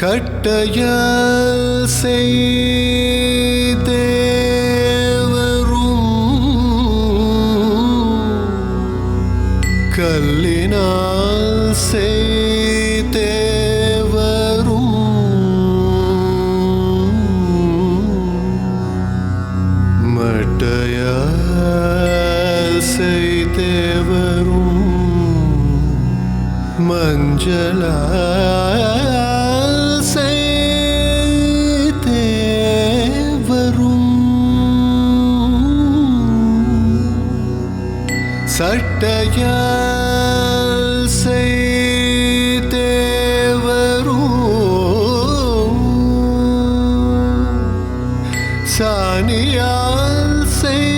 கட்டையால் செய்தேவரும் கல்லினால் செய்தேவரும். மட்டைய செய்தேவரும் மஞ்சளால் சட்டையால் செய்தேவரும் சானியால் செய்தேவரும்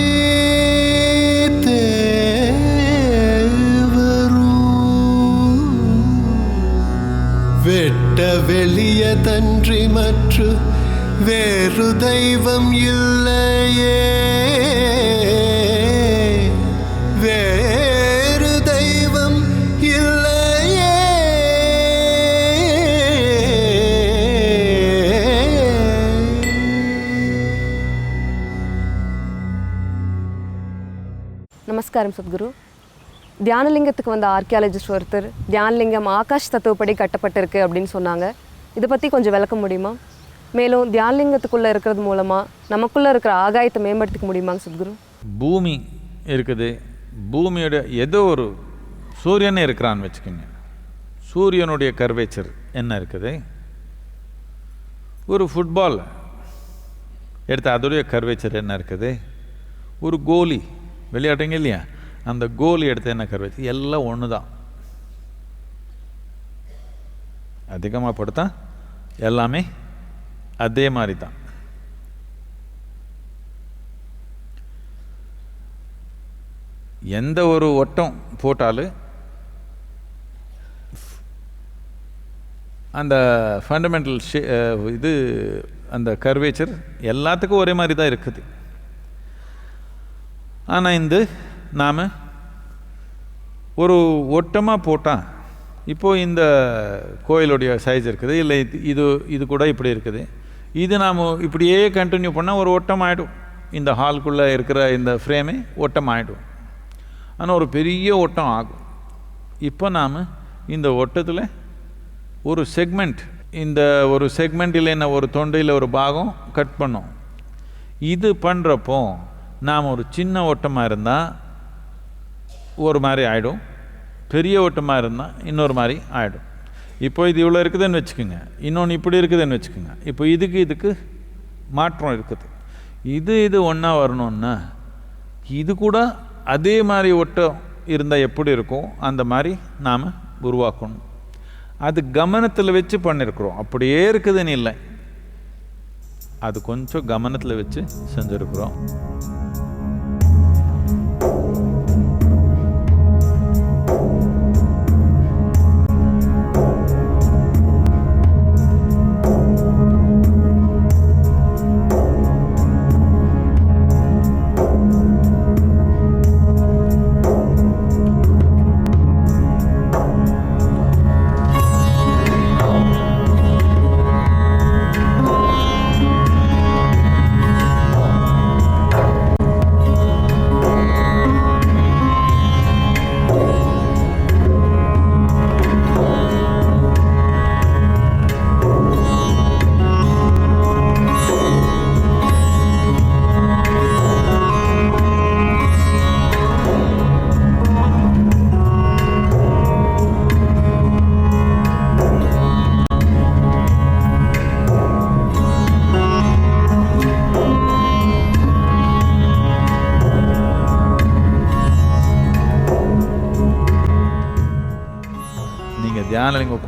வெட்ட வெளிய தன்றி மற்று வேறு தெய்வம் இல்லையே. நமஸ்காரம் சத்குரு தியானலிங்கத்துக்கு வந்த ஆர்கியாலஜிஸ்ட் ஒருத்தர் தியானலிங்கம் ஆகாஷ் தத்துவப்படி கட்டப்பட்டிருக்கு அப்படின்னு சொன்னாங்க இதை பற்றி கொஞ்சம் விளக்க முடியுமா மேலும் தியானலிங்கத்துக்குள்ளே இருக்கிறது மூலமாக நமக்குள்ளே இருக்கிற ஆகாயத்தை மேம்படுத்திக்க முடியுமாங்க சத்குரு பூமி இருக்குது பூமியோட ஏதோ ஒரு சூரியனே இருக்கிறான்னு வச்சுக்கோங்க சூரியனுடைய கர்வேச்சர் என்ன இருக்குது ஒரு ஃபுட்பால் எடுத்து அதோடைய கர்வேச்சர் என்ன இருக்குது ஒரு கோலி விளையாடுறீங்க இல்லையா? அந்த கோலி எடுத்து என்ன கருவத்து எல்லாம் ஒன்று தான் அதிகமாக படுத்தா எல்லாமே அதே மாதிரி தான் எந்த ஒரு ஒட்டம் போட்டாலும் அந்த ஃபண்டமெண்டல் ஷே இது அந்த கர்வேச்சர் எல்லாத்துக்கும் ஒரே மாதிரி தான் இருக்குது. ஆனால் இந்த நாம் ஒரு ஒட்டமாக போட்டால் இப்போது இந்த கோயிலுடைய சைஸ் இருக்குது இல்லை இது இது இது கூட இப்படி இருக்குது. இது நாம் இப்படியே கண்டினியூ பண்ணால் ஒரு ஒட்டம் ஆகிடும் இந்த ஹால்குள்ளே இருக்கிற இந்த ஃப்ரேமே ஒட்டம் ஆகிடும் ஆனால் ஒரு பெரிய ஒட்டம் ஆகும். இப்போ நாம் இந்த ஒட்டத்தில் ஒரு செக்மெண்ட் இந்த ஒரு செக்மெண்ட் இல்லைன்னா ஒரு தொண்டையில் ஒரு பாகம் கட் பண்ணோம். இது பண்ணுறப்போ நாம் ஒரு சின்ன ஓட்டமாக இருந்தால் ஒரு மாதிரி ஆகிடும் பெரிய ஓட்டமாக இருந்தால் இன்னொரு மாதிரி ஆகிடும் இப்போ இது இவ்வளோ இருக்குதுன்னு வச்சுக்கோங்க. இன்னொன்று இப்படி இருக்குதுன்னு வச்சுக்கோங்க. இப்போ இதுக்கு இதுக்கு மாற்றம் இருக்குது. இது இது ஒன்றா வரணுன்னா இது கூட அதே மாதிரி ஒட்டம் இருந்தால் எப்படி இருக்கும்? அந்த மாதிரி நாம் உருவாக்கணும். அது கவனத்தில் வச்சு பண்ணியிருக்கிறோம் அப்படியே இருக்குதுன்னு இல்லை. அது கொஞ்சம் கவனத்தில் வச்சு செஞ்சுருக்குறோம்.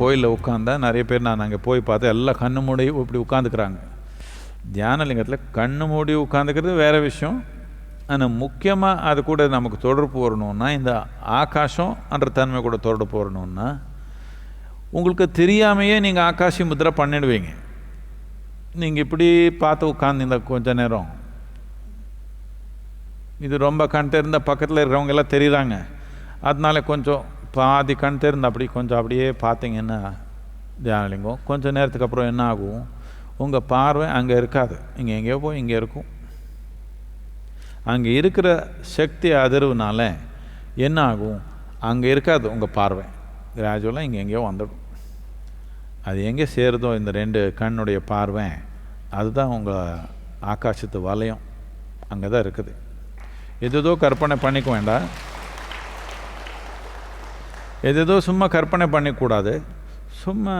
கோயிலில் உட்காந்தா நிறைய பேர் நான் அங்கே போய் பார்த்தா எல்லாம் கண்ணு மூடி இப்படி உட்காந்துக்கிறாங்க. தியானலிங்கத்தில் கண்ணு மூடி உட்காந்துக்கிறது வேற விஷயம். ஆனால் முக்கியமாக அது கூட நமக்கு தொடர்பு வரணும்னா இந்த ஆகாசம் என்ற தன்மை கூட தொடர்பு வரணும்னா உங்களுக்கு தெரியாமையே நீங்கள் ஆகாசி முத்திரை பண்ணிடுவீங்க. நீங்கள் இப்படி பார்த்து உட்காந்து கொஞ்ச நேரம். இது ரொம்ப கண் தெரிந்த பக்கத்தில் இருக்கிறவங்க எல்லாம் தெரியுறாங்க. அதனால கொஞ்சம் பாதி கண் தெரிந்து அப்படி கொஞ்சம் அப்படியே பார்த்தீங்கன்னா தியானலிங்கம் கொஞ்சம் நேரத்துக்கு அப்புறம் என்ன ஆகும்? உங்கள் பார்வை அங்கே இருக்காது. இங்கே எங்கேயோ போய் இங்கே இருக்கும். அங்கே இருக்கிற சக்தி அதிர்வுனால என்ன ஆகும்? அங்கே இருக்காது உங்கள் பார்வை. கிராஜுவலாக இங்கே எங்கேயோ வந்துடும். அது எங்கே சேருதோ இந்த ரெண்டு கண்ணுடைய பார்வை அதுதான் உங்கள் ஆகாசத்து வலயம். அங்கே தான் இருக்குது. எதுதோ கற்பனை பண்ணிக்க வேண்டாம். எதேதோ சும்மா கற்பனை பண்ணிக்கூடாது. சும்மா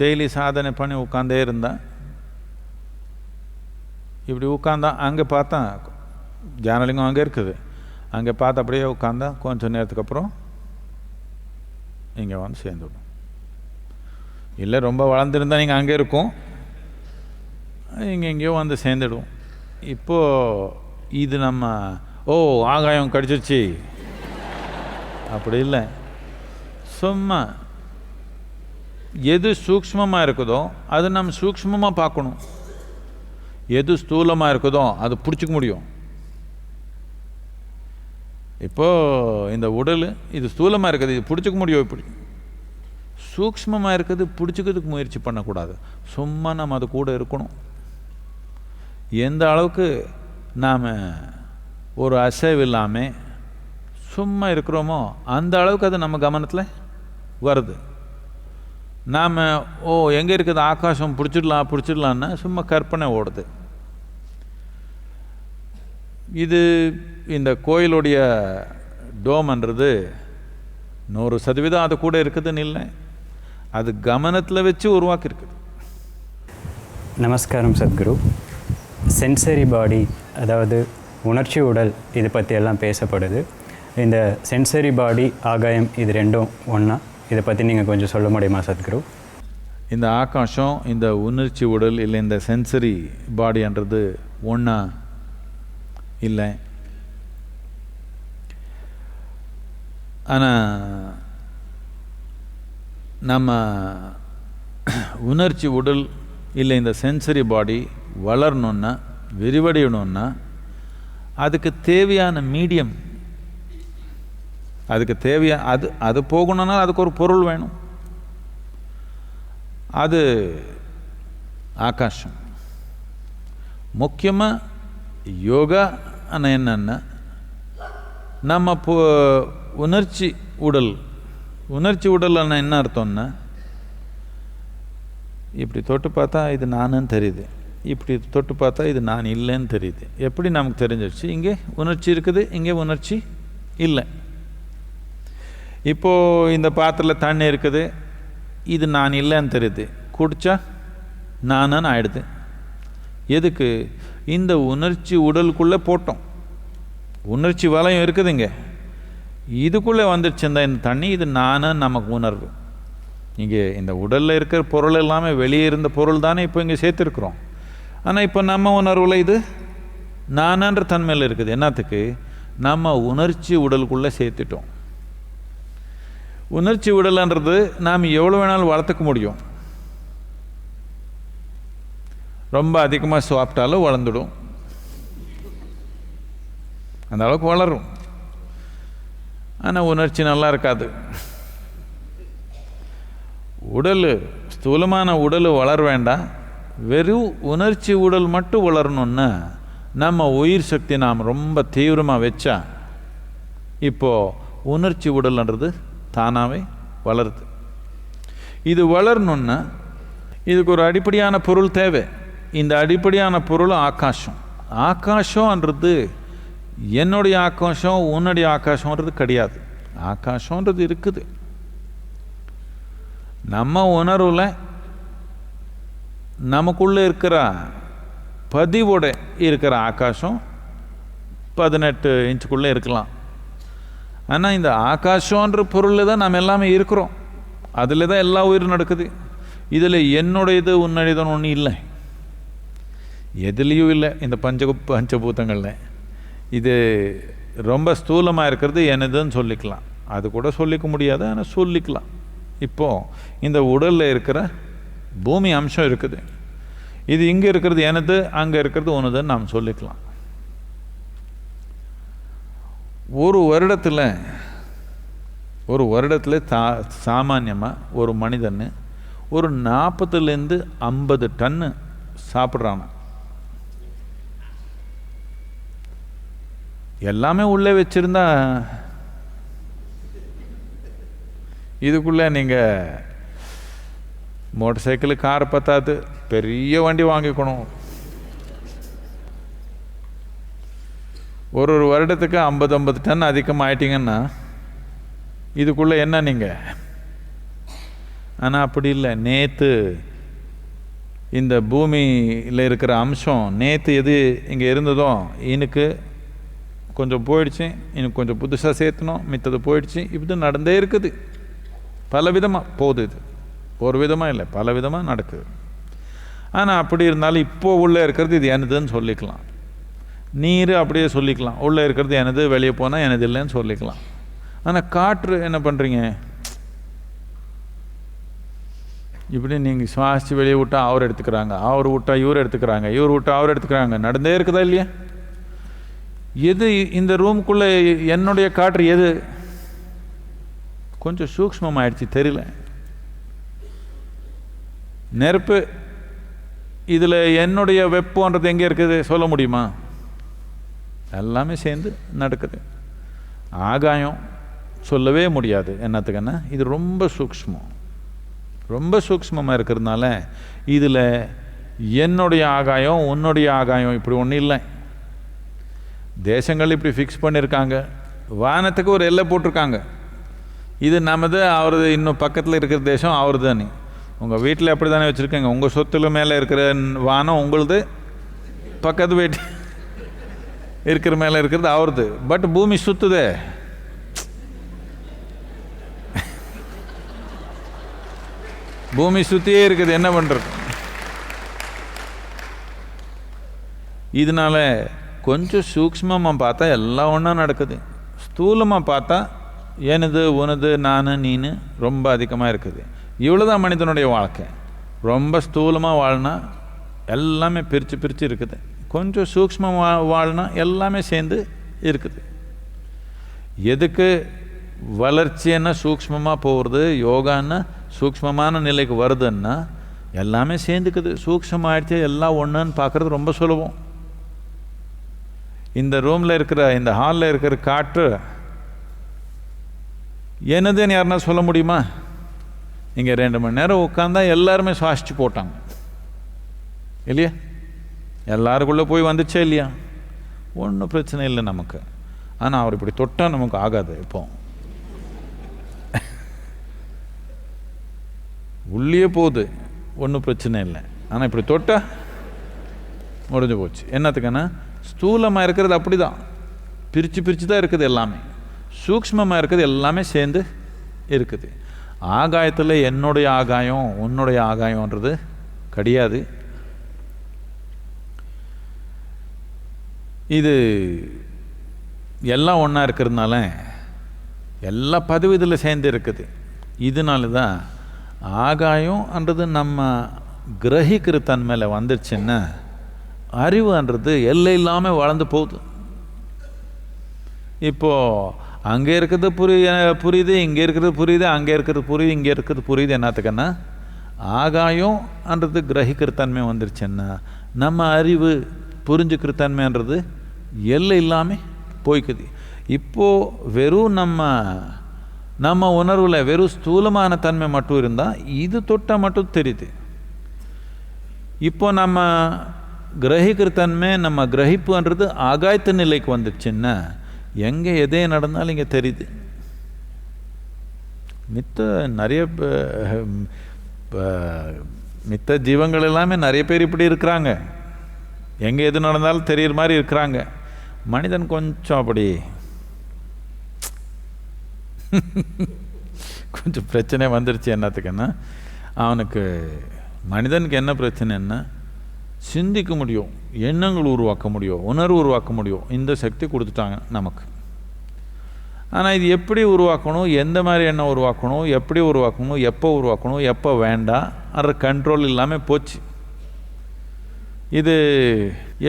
டெய்லி சாதனை பண்ணி உட்காந்தே இருந்தால் இப்படி உட்காந்தா அங்கே பார்த்தா ஜானலிங்கம் அங்கே இருக்குது. அங்கே பார்த்து அப்படியே உட்காந்தா கொஞ்சம் நேரத்துக்கு அப்புறம் இங்கே வந்து சேர்ந்துடும். இல்லை ரொம்ப வளர்ந்துருந்தா நீங்கள் அங்கே இருக்கும். இங்கே எங்கேயோ வந்து சேர்ந்துடும். இப்போது இது நம்ம ஓ ஆகாயம் கடிச்சிருச்சு. அப்படி இல்லை. சும்மா எது சூக்ஷ்மமாக இருக்குதோ அது நம்ம சூக்ஷ்மமாக பார்க்கணும். எது ஸ்தூலமாக இருக்குதோ அது பிடிச்சிக்க முடியும். இப்போது இந்த உடல் இது ஸ்தூலமாக இருக்குது இது பிடிச்சிக்க முடியும் இப்படி. சூக்ஷ்மமாக இருக்குது பிடிச்சிக்கிறதுக்கு முயற்சி பண்ணக்கூடாது. சும்மா நம்ம அது கூட இருக்கணும். எந்த அளவுக்கு நாம் ஒரு அசைவு இல்லாமல் சும்மா இருக்கிறோமோ அந்த அளவுக்கு அது நம்ம கவனத்தில் வருது. நாம் ஓ எங்கே இருக்குது? ஆகாசம் பிடிச்சிடலாம் பிடிச்சிடலான்னா சும்மா கற்பனை ஓடுது. இது இந்த கோயிலுடைய டோம்ன்றது நூறு சதவீதம் அது கூட இருக்குதுன்னு இல்லை அது கவனத்தில் வச்சு உருவாக்கியிருக்குது. நமஸ்காரம் சத்குரு. சென்சரி பாடி அதாவது உணர்ச்சி உடல் இது பற்றியெல்லாம் பேசப்படுது. இந்த சென்சரி பாடி ஆகாயம் இது ரெண்டும் ஒன்றா இதை பற்றி நீங்கள் கொஞ்சம் சொல்ல முடியுமா சத்குரு? இந்த ஆகாஷம் இந்த உணர்ச்சி உடல் இல்லை இந்த சென்சரி பாடின்றது ஒன்றா இல்லை. ஆனால் நம்ம உணர்ச்சி உடல் இல்லை இந்த சென்சரி பாடி வளரணுன்னா விரிவடையணுன்னா அதுக்கு தேவையான மீடியம் அதுக்கு தேவையா அது அது போகணுன்னா அதுக்கு ஒரு பொருள் வேணும். அது ஆகாஷம். முக்கியமாக யோகா என்னன்னா நம்ம இப்போ உணர்ச்சி உடல் உணர்ச்சி உடல் என்ன அர்த்தம்னா இப்படி தொட்டு பார்த்தா இது நானுன்னு தெரியுது. இப்படி தொட்டு பார்த்தா இது நான் இல்லைன்னு தெரியுது. எப்படி நமக்கு தெரிஞ்சிருச்சு? இங்கே உணர்ச்சி இருக்குது இங்கே உணர்ச்சி இல்லை. இப்போது இந்த பாத்திரத்தில் தண்ணி இருக்குது. இது நான் இல்லைன்னு தெரியுது. குடித்தா நானுன்னு ஆயிடுது. எதுக்கு? இந்த உணர்ச்சி உடலுக்குள்ளே போட்டோம். உணர்ச்சி வலயம் இருக்குதுங்க. இதுக்குள்ளே வந்துடுச்சுருந்தா இந்த தண்ணி இது நானு நமக்கு உணர்வு. இங்கே இந்த உடலில் இருக்கிற பொருள் எல்லாமே வெளியே இருந்த பொருள் தானே இப்போ இங்கே சேர்த்துருக்குறோம். ஆனால் இப்போ நம்ம உணர்வில் இது நானான்ற தன்மையில் இருக்குது. என்னத்துக்கு? நம்ம உணர்ச்சி உடலுக்குள்ளே சேர்த்துட்டோம். உணர்ச்சி உடல்ன்றது நாம் எவ்வளோ வேணாலும் வளர்த்துக்க முடியும். ரொம்ப அதிகமாக சாப்பிட்டாலும் வளர்ந்துடும். அந்த அளவுக்கு வளரும். ஆனால் உணர்ச்சி நல்லா இருக்காது. உடல் ஸ்தூலமான உடல் வளர வேண்டாம். வெறும் உணர்ச்சி உடல் மட்டும் வளரணுன்னா நம்ம உயிர் சக்தி நாம் ரொம்ப தீவிரமாக வச்சா இப்போது உணர்ச்சி உடல்ன்றது தானாகவே வளருது. இது வளரணுன்னா இதுக்கு ஒரு அடிப்படையான பொருள் தேவை. இந்த அடிப்படையான பொருள் ஆகாசம். ஆகாசம்ன்றது என்னுடைய ஆகாசம் உன்னுடைய ஆகாஷன்றது கிடையாது. ஆகாஷன்றது இருக்குது. நம்ம உணர்வில் நமக்குள்ளே இருக்கிற பதிவோட இருக்கிற ஆகாசம் பதினெட்டு இன்ச்சுக்குள்ளே இருக்கலாம். ஆனால் இந்த ஆகாஷன்ற பொருளில் தான் நம்ம எல்லாமே இருக்கிறோம். அதில் தான் எல்லா உயிரும் நடக்குது. இதில் என்னுடையது உன்னுடையதுன்னு ஒன்றும் இல்லை. எதுலேயும் இல்லை. இந்த பஞ்ச பஞ்சபூதங்களில். இது ரொம்ப ஸ்தூலமாக இருக்கிறது எனதுன்னு சொல்லிக்கலாம். அது கூட சொல்லிக்க முடியாது ஆனால் சொல்லிக்கலாம். இப்போது இந்த உடலில் இருக்கிற பூமி அம்சம் இருக்குது. இது இங்கே இருக்கிறது எனது அங்கே இருக்கிறது ஒன்றுதுன்னு நாம் சொல்லிக்கலாம். ஒரு வருடத்தில் ஒரு வருடத்தில் தா சாமானியமாக ஒரு மனிதன் ஒரு நாற்பதுலேருந்து ஐம்பது டன்னு சாப்பிட்றாங்க எல்லாமே உள்ளே வச்சுருந்தா இதுக்குள்ளே நீங்கள் மோட்டர் சைக்கிள் கார் பத்தாது பெரிய வண்டி வாங்கிக்கணும். ஒரு ஒரு வருடத்துக்கு ஐம்பது ஐம்பது டன் அதிகமாக ஆயிட்டீங்கன்னா இதுக்குள்ளே என்ன நீங்கள் ஆனால் அப்படி இல்லை. நேற்று இந்த பூமியில் இருக்கிற அம்சம் நேற்று எது இங்கே இருந்ததோ எனக்கு கொஞ்சம் போயிடுச்சு. எனக்கு கொஞ்சம் புதுசாக சேர்த்தணும். மித்தது போயிடுச்சு. இப்படி நடந்தே இருக்குது. பல விதமாக போகுது இது. ஒரு விதமாக இல்லை பல விதமாக நடக்குது. ஆனால் அப்படி இருந்தாலும் இப்போது உள்ளே இருக்கிறது இது எனதுன்னு சொல்லிக்கலாம். நீர் அப்படியே சொல்லிக்கலாம். உள்ளே இருக்கிறது எனது வெளியே போனால் எனது இல்லைன்னு சொல்லிக்கலாம். ஆனால் காற்று என்ன பண்ணுறீங்க இப்படி நீங்கள் சுவாசித்து வெளியே விட்டால் அவர் எடுத்துக்கிறாங்க. அவர் விட்டா இவர் எடுத்துக்கிறாங்க. இவர் விட்டா அவர் எடுத்துக்கிறாங்க. நடந்தே இருக்குதா இல்லையா? எது இந்த ரூமுக்குள்ளே என்னுடைய காற்று எது? கொஞ்சம் சூக்ஷ்மமாயிடுச்சு தெரியல. நெருப்பு இதில் என்னுடைய வெப்பன்றது எங்கே இருக்குது? சொல்ல முடியுமா? எல்லாமே சேர்ந்து நடக்குது. ஆகாயம் சொல்லவே முடியாது. என்னத்துக்குன்னா இது ரொம்ப சூக்ஷ்மம். ரொம்ப சூக்ஷ்மமாக இருக்கிறதுனால இதில் என்னுடைய ஆகாயம் உன்னுடைய ஆகாயம் இப்படி ஒன்றும் இல்லை. தேசங்கள் இப்படி ஃபிக்ஸ் பண்ணியிருக்காங்க வானத்துக்கு ஒரு எல்லை போட்டிருக்காங்க. இது நமது அவரது இன்னும் பக்கத்தில் இருக்கிற தேசம் அவரது தானே உங்கள் வீட்டில் அப்படி தானே வச்சுருக்கீங்க. உங்கள் சொத்துல மேலே இருக்கிற வானம் உங்களுது பக்கத்து வீட்டு இருக்கிற மேலே இருக்கிறது அவருது பட் பூமி சுற்றுதே பூமி சுற்றியே இருக்குது என்ன பண்ணுறது இதனால கொஞ்சம் சூக்ஷ்மமாக பார்த்தா எல்லாம் ஒன்றா நடக்குது. ஸ்தூலமாக பார்த்தா எனது உனது நான் நீனு ரொம்ப அதிகமாக இருக்குது. இவ்வளோதான் மனிதனுடைய வாழ்க்கை. ரொம்ப ஸ்தூலமாக வாழ்னா எல்லாமே பிரித்து பிரித்து இருக்குது. கொஞ்சம் சூக்மம் வா வாழ்னா எல்லாமே சேர்ந்து இருக்குது. எதுக்கு வளர்ச்சின்னா சூக்ஷ்மமாக போகிறது யோகான்னா சூக்ஷ்மமான நிலைக்கு வருதுன்னா எல்லாமே சேர்ந்துக்குது. சூக்ஷ்மமாயிடுச்சு எல்லாம் ஒன்றுன்னு பார்க்குறது ரொம்ப சுலபம். இந்த ரூமில் இருக்கிற இந்த ஹாலில் இருக்கிற காற்று என்னதுன்னு யாருன்னா சொல்ல முடியுமா? இங்கே ரெண்டு மணி நேரம் உட்காந்தா எல்லாருமே சுவாசிச்சு போட்டாங்க. இல்லையா? எல்லாருக்குள்ளே போய் வந்துச்சே இல்லையா? ஒன்றும் பிரச்சனை இல்லை நமக்கு. ஆனால் அவர் இப்படி தொட்டால் நமக்கு ஆகாது இப்போ. உள்ளே போகுது. ஒன்றும் பிரச்சனை இல்லை. ஆனால் இப்படி தொட்டால் முடிஞ்சு போச்சு. என்னத்துக்குன்னா ஸ்தூலமாக இருக்கிறது அப்படி தான் பிரித்து பிரித்து தான் இருக்குது எல்லாமே. சூக்ஷ்மமாக இருக்கிறது எல்லாமே சேர்ந்து இருக்குது. ஆகாயத்தில் என்னுடைய ஆகாயம் உன்னுடைய ஆகாயம்ன்றது கிடையாது. இது எல்லாம் ஒன்றா இருக்கிறதுனால எல்லா பதவி இதில் சேர்ந்து இருக்குது. இதனால தான் ஆகாயம்ன்றது நம்ம கிரகிக்கிற தன்மையில் வந்துருச்சுன்னா அறிவுன்றது எல்லை இல்லாமல் வளர்ந்து போகுது. இப்போது அங்கே இருக்கிறது புரிய புரியுது இங்கே இருக்கிறது புரியுது அங்கே இருக்கிறது புரியுது இங்கே இருக்கிறது புரியுது என்னத்துக்குன்னா ஆகாயம்ன்றது கிரகிக்கிற தன்மை வந்துருச்சுன்னா நம்ம அறிவு புரிஞ்சுக்கிற தன்மைன்றது எல்லை இல்லாமல் போய்க்குது. இப்போது வெறும் நம்ம நம்ம உணர்வில் வெறும் ஸ்தூலமான தன்மை மட்டும் இருந்தால் இது தொட்டால் மட்டும் தெரியுது. இப்போ நம்ம கிரகிக்கிற தன்மை நம்ம கிரகிப்புன்றது ஆகாயத்து நிலைக்கு வந்துச்சுன்னா எங்கே எதே நடந்தாலும் இங்கே தெரியுது. மித்த நிறைய மித்த ஜீவங்கள் எல்லாமே நிறைய பேர் இப்படி இருக்கிறாங்க. எங்கே எது நடந்தாலும் தெரியுற மாதிரி இருக்கிறாங்க. மனிதன் கொஞ்சம் அப்படி கொஞ்சம் பிரச்சனை வந்துருச்சு என்னத்துக்குன்னா அவனுக்கு மனிதனுக்கு என்ன பிரச்சனைன்னா சிந்திக்க முடியும் எண்ணங்கள் உருவாக்க முடியும் உணர்வு உருவாக்க முடியும். இந்த சக்தி கொடுத்துட்டாங்க நமக்கு. ஆனால் இது எப்படி உருவாக்கணும்? எந்த மாதிரி எண்ணம் உருவாக்கணும்? எப்படி உருவாக்கணும்? எப்போ உருவாக்கணும்? எப்போ வேண்டாம்? அது கண்ட்ரோல் இல்லாமல் போச்சு. இது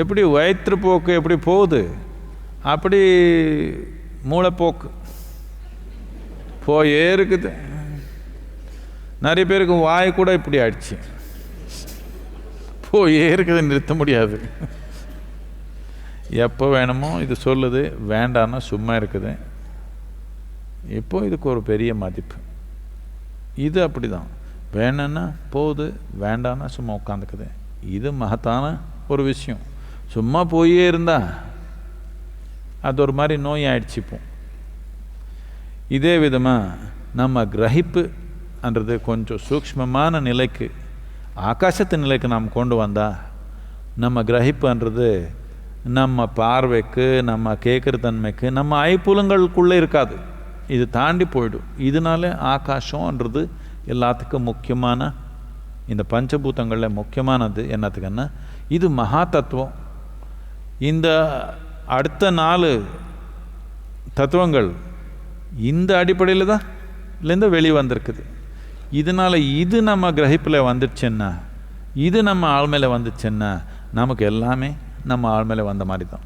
எப்படி வயிற்றுப்போக்கு எப்படி போகுது? அப்படி மூளைப்போக்கு. போயே இருக்குது. நிறைய பேருக்கு வாய் கூட இப்படி ஆயிடுச்சு. போயே இருக்குது நிறுத்த முடியாது. எப்போ வேணுமோ இது சொல்லுது. வேண்டான்னா சும்மா இருக்குது. இப்போ இதுக்கு ஒரு பெரிய மதிப்பு. இது அப்படி தான் வேணும்னா போகுது வேண்டான்னா சும்மா உட்காந்துக்குது. இது மகத்தான ஒரு விஷயம். சும்மா போயே இருந்தால் அது ஒரு மாதிரி நோய் ஆயிடுச்சு இதே விதமாக நம்ம கிரகிப்புன்றது கொஞ்சம் சூக்ஷ்மமான நிலைக்கு ஆகாசத்து நிலைக்கு நாம் கொண்டு வந்தால் நம்ம கிரகிப்புன்றது நம்ம பார்வைக்கு நம்ம கேட்குற தன்மைக்கு நம்ம ஐப்புலங்களுக்குள்ளே இருக்காது. இது தாண்டி போயிடும். இதனால ஆகாசம்ன்றது எல்லாத்துக்கும் முக்கியமான இந்த பஞ்சபூதங்களில் முக்கியமானது என்னத்துக்குன்னா இது மகா தத்துவம். இந்த அடுத்த நாலு தத்துவங்கள் இந்த அடிப்படையில் தான் இருந்து வெளிவந்திருக்குது இதனால் இது நம்ம கிரகிப்பில் வந்துடுச்சுன்னா இது நம்ம ஆழ்மையில் வந்துச்சுன்னா நமக்கு எல்லாமே நம்ம ஆழ்மையில் வந்த மாதிரி தான்